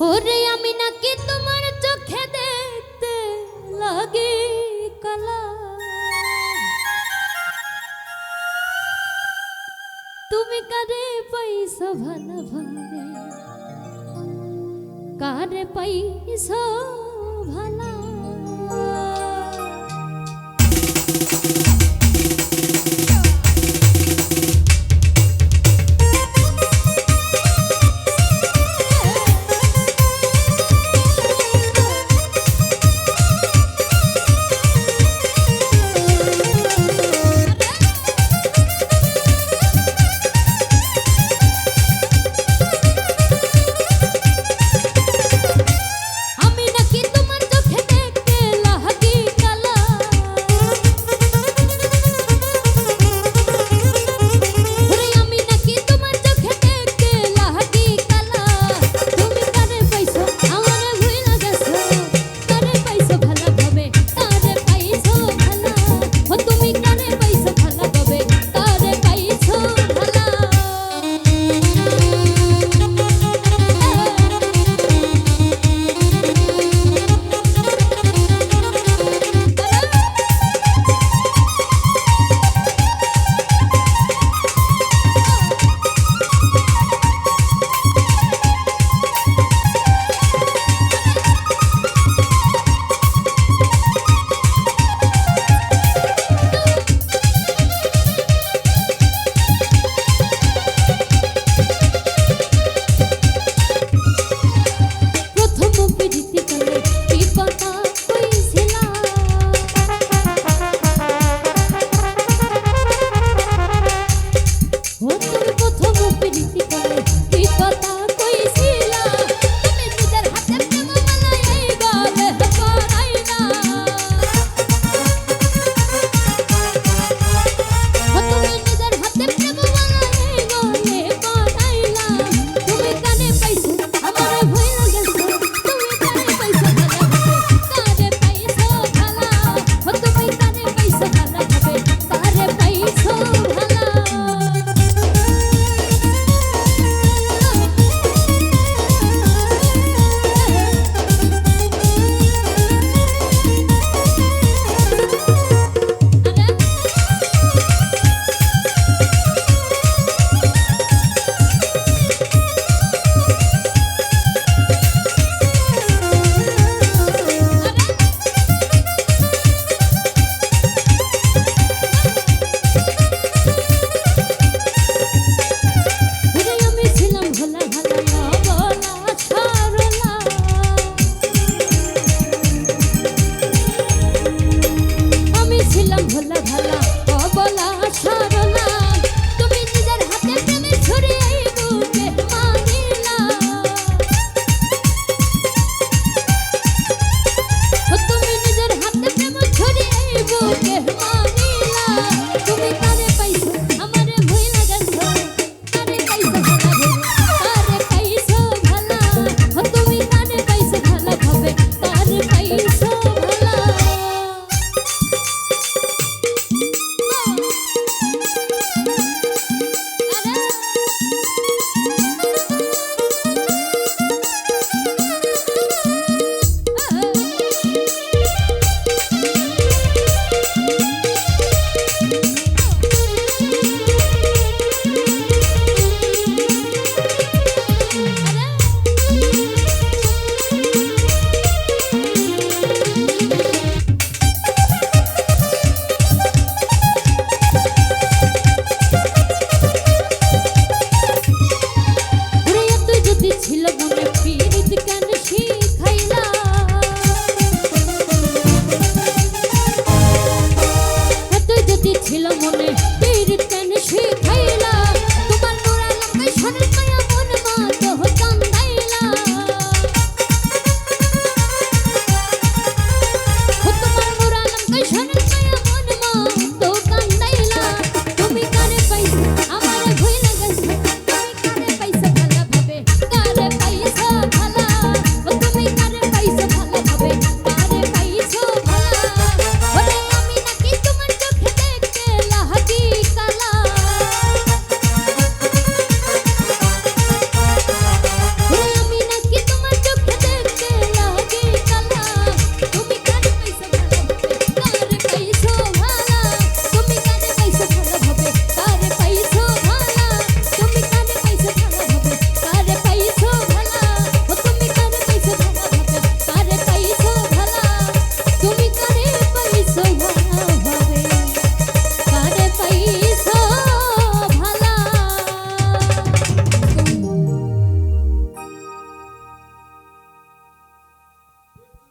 ওরে আমি নাকি তোমার চোখে দেখতে লাগে কালা। তুমি কারে পয়সা ভালো ভাবে কারে পাইছো ভালা